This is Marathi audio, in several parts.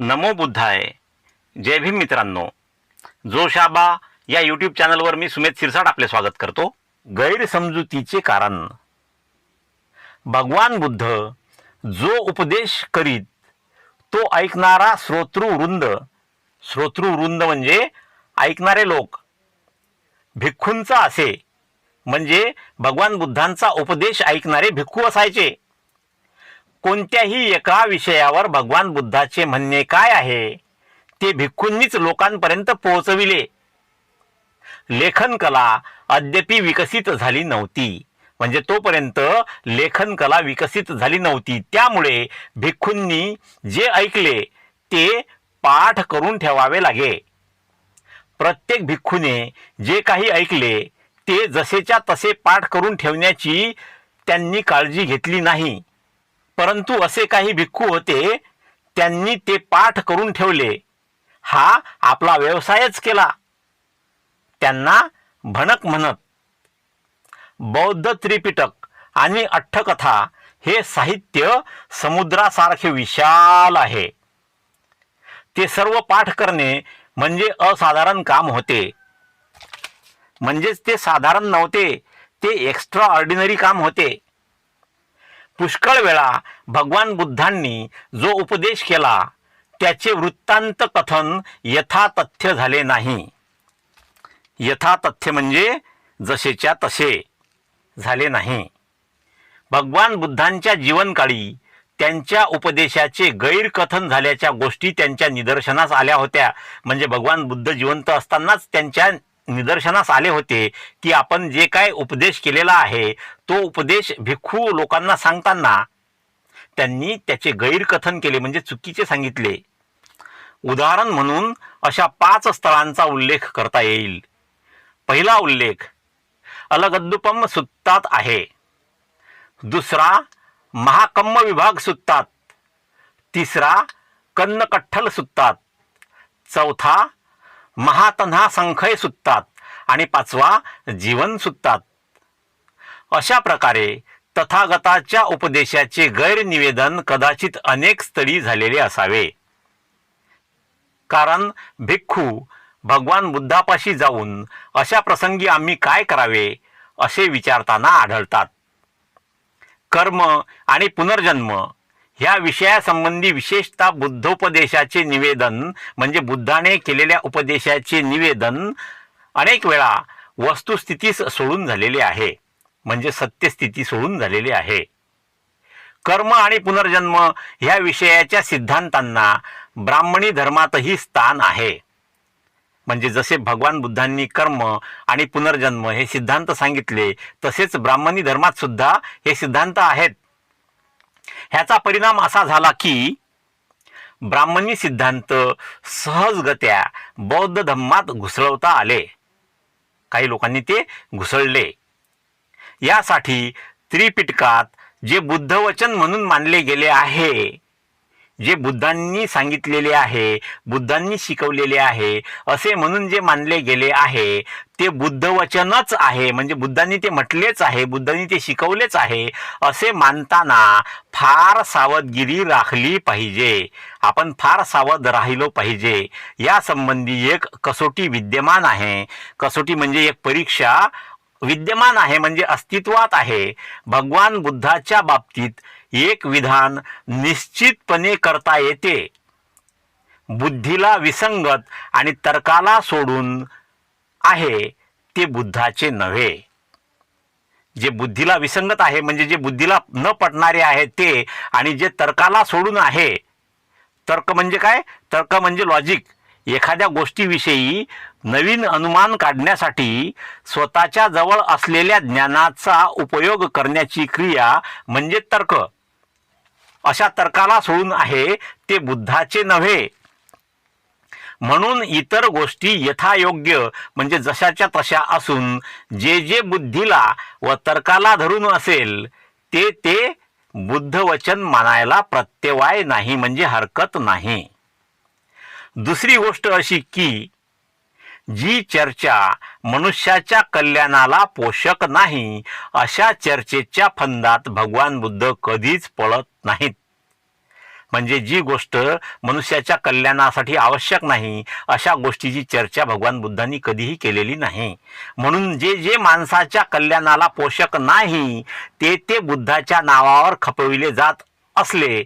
नमो बुद्धाय. जय भीम मित्रांनो. जोशाबा या यूट्यूब चॅनलवर मी सुमेध सिरसाट आपले स्वागत करतो. गैरसमजुतीचे कारण. भगवान बुद्ध जो उपदेश करीत तो ऐकणारा श्रोतृवृंद श्रोतृवृंद म्हणजे ऐकणारे लोक. भिक्खूंचा असे म्हणजे भगवान बुद्धांचा उपदेश ऐकणारे भिक्खू असायचे. कोणत्याही एका विषयावर भगवान बुद्धाचे म्हणणे काय आहे? ते भिक्खूंनीच लोकांपर्यंत पोहोचविले. लेखन कला विकसित झाली नव्हती. म्हणजे तोपर्यंत लेखन कला विकसित झाली नव्हती. त्यामुळे भिक्खूंनी जे ऐकले ते पाठ करून ठेवावे लागे. प्रत्येक भिक्खूने जे काही ऐकले ते जसेच्या तसे पाठ करून ठेवण्याची त्यांनी काळजी घेतली नाही. परंतु असे काही भिक्खू होते त्यांनी ते पाठ करून ठेवले. हा आपला व्यवसायच केला. त्यांना भणक म्हणत बौद्ध त्रिपिटक आणि अठ्ठकथा हे साहित्य समुद्रासारखे विशाल आहे. ते सर्व पाठ करणे म्हणजे असाधारण काम होते. म्हणजेच ते साधारण नव्हते ते एक्स्ट्रा ऑर्डिनरी काम होते. पुष्कळ वेळा भगवान बुद्धांनी जो उपदेश केला त्याचे वृत्तांत कथन यथातथ्य झाले नाही. यथातथ्य म्हणजे जसेच्या तसे झाले नाही. भगवान बुद्धांच्या जीवनकाळी त्यांच्या उपदेशाचे गैरकथन झाल्याच्या गोष्टी त्यांच्या निदर्शनास आल्या होत्या. म्हणजे भगवान बुद्ध जिवंत असतानाच त्यांच्या निदर्शनास आले होते की आपण जे काय उपदेश केलेला आहे तो उपदेश भिक्खू लोकांना सांगताना त्यांनी त्याचे गैरकथन केले म्हणजे चुकीचे सांगितले. उदाहरण म्हणून अशा पाच स्थळांचा उल्लेख करता येईल. पहिला उल्लेख अलगद्दुपम सुत्तात आहे. दुसरा महाकम्म विभाग सुत्तात. तिसरा कन्नकठ्ठल सुत्तात. चौथा महातन्हा संखय सुत्तात आणि पाचवा जीवन सुत्तात. अशा प्रकारे तथागताच्या उपदेशाचे गैरनिवेदन कदाचित अनेक स्थळी झालेले असावे. कारण भिक्खू भगवान बुद्धापाशी जाऊन अशा प्रसंगी आम्ही काय करावे असे विचारताना आढळतात. कर्म आणि पुनर्जन्म ह्या विषयासंबंधी विशेषतः बुद्धोपदेशाचे निवेदन म्हणजे बुद्धाने केलेल्या उपदेशाचे निवेदन अनेक वेळा वस्तुस्थितीस सोडून झालेले आहे. म्हणजे सत्यस्थिती सोडून झालेले आहे. कर्म आणि पुनर्जन्म ह्या विषयाच्या सिद्धांतांना ब्राह्मणी धर्मातही स्थान आहे. म्हणजे जसे भगवान बुद्धांनी कर्म आणि पुनर्जन्म हे सिद्धांत सांगितले तसेच ब्राह्मणी धर्मात सुद्धा हे सिद्धांत आहेत. ह्याचा परिणाम असा झाला की ब्राह्मणी सिद्धांत सहजगत्या बौद्ध धम्मात घुसळवता आले. काही लोकांनी ते घुसळले. यासाठी त्रिपिटकात जे बुद्धवचन म्हणून मानले गेले आहे जे बुद्धांनी सांगितलेले आहे बुद्धांनी शिकवलेले आहे असे म्हणून जे मानले गेले आहे ते बुद्धवचनच आहे. म्हणजे बुद्धांनी ते म्हटलेच आहे बुद्धांनी ते शिकवलेच आहे असे मानताना फार सावधगिरी राखली पाहिजे. आपण फार सावध राहिलो पाहिजे. या संबंधी एक कसोटी विद्यमान आहे. कसोटी म्हणजे एक परीक्षा विद्यमान आहे म्हणजे अस्तित्वात आहे. भगवान बुद्धाच्या बाबतीत एक विधान निश्चितपणे करता येते. बुद्धीला विसंगत आणि तर्काला सोडून आहे ते बुद्धाचे नव्हे. जे बुद्धीला विसंगत आहे म्हणजे जे बुद्धीला न पटणारे आहे ते आणि जे तर्काला सोडून आहे तर्क म्हणजे काय? तर्क म्हणजे लॉजिक एखाद्या गोष्टीविषयी नवीन अनुमान काढण्यासाठी स्वतःच्या जवळ असलेल्या ज्ञानाचा उपयोग करण्याची क्रिया म्हणजे तर्क. अशा तर्काला सोडून आहे ते बुद्धाचे नव्हे. म्हणून इतर गोष्टी यथायोग्य म्हणजे जशाच्या तशा असून जे जे बुद्धीला व तर्काला धरून असेल ते ते बुद्धवचन मानायला प्रत्यवाय नाही म्हणजे हरकत नाही. दुसरी गोष्ट अशी की जी चर्चा मनुष्याच्या कल्याणाला पोषक नाही अशा चर्चेच्या फंदात भगवान बुद्ध कधीच पळत नाहीत. म्हणजे जी गोष्ट मनुष्याच्या कल्याणासाठी आवश्यक नाही अशा गोष्टीची चर्चा भगवान बुद्धांनी कधीही केलेली नाही. म्हणून जे जे माणसाच्या कल्याणाला पोषक नाही ते ते बुद्धाच्या नावावर खपविले जात असले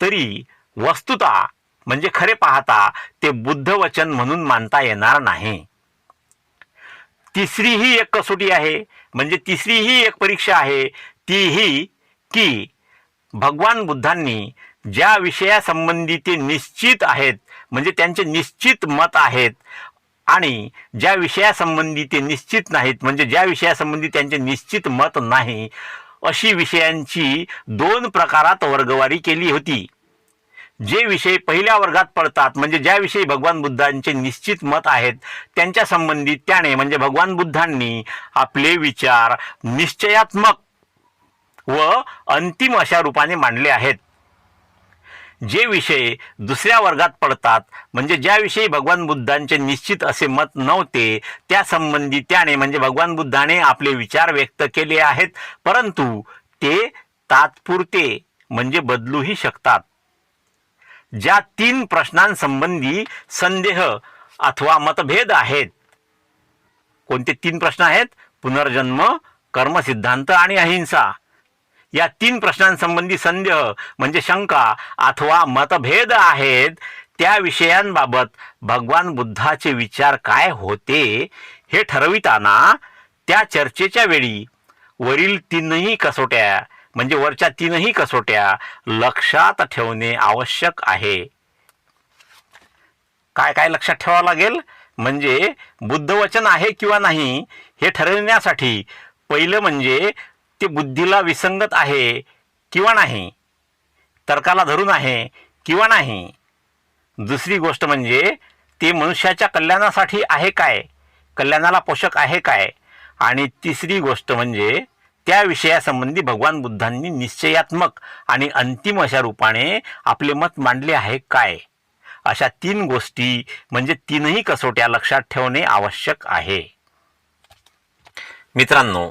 तरी वस्तुता म्हणजे खरे पाहता ते बुद्ध वचन म्हणून मानता येणार नाही. तिसरी ही एक कसोटी आहे म्हणजे तिसरी ही एक परीक्षा आहे ती ही की भगवान बुद्धांनी ज्या विषयासंबंधी ते निश्चित आहेत म्हणजे त्यांचे निश्चित मत आहेत आणि ज्या विषयासंबंधी ते निश्चित नाहीत म्हणजे ज्या विषयासंबंधी त्यांचे निश्चित मत नाही अशी विषयांची दोन प्रकारात वर्गवारी केली होती. जे विषय पहिल्या वर्गात पडतात म्हणजे ज्याविषयी भगवान बुद्धांचे निश्चित मत आहेत त्यांच्या संबंधित त्याने म्हणजे भगवान बुद्धांनी आपले विचार निश्चयात्मक व अंतिम अशा रूपाने मांडले आहेत. जे विषय दुसऱ्या वर्गात पडतात म्हणजे ज्याविषयी भगवान बुद्धांचे निश्चित असे मत नव्हते त्या संबंधी त्याने म्हणजे भगवान बुद्धाने आपले विचार व्यक्त केले आहेत परंतु ते तात्पुरते म्हणजे बदलूही शकतात. ज्या तीन प्रश्नांसंबंधी संदेह अथवा मतभेद आहेत. कोणते तीन प्रश्न आहेत? पुनर्जन्म कर्मसिद्धांत आणि अहिंसा. या तीन प्रश्नांसंबंधी संदेह म्हणजे शंका अथवा मतभेद आहेत त्या विषयांबाबत भगवान बुद्धाचे विचार काय होते हे ठरविताना त्या चर्चेच्या वेळी वरील तीनही कसोट्या म्हणजे वरच्या तीनही कसोट्या लक्षात ठेवणे आवश्यक आहे. काय काय लक्षात ठेवावं लागेल? म्हणजे बुद्धवचन आहे किंवा नाही हे ठरविण्यासाठी पहिलं म्हणजे ते बुद्धीला विसंगत आहे किंवा नाही तर्काला धरून आहे किंवा नाही. दुसरी गोष्ट म्हणजे ते मनुष्याच्या कल्याणासाठी आहे काय? कल्याणाला पोषक आहे काय? आणि तिसरी गोष्ट म्हणजे त्या विषयासंबंधी भगवान बुद्धांनी निश्चयात्मक आणि अंतिम अशा रूपाने आपले मत मांडले आहे काय? अशा तीन गोष्टी म्हणजे तीनही कसोट्या लक्षात ठेवणे आवश्यक आहे. मित्रांनो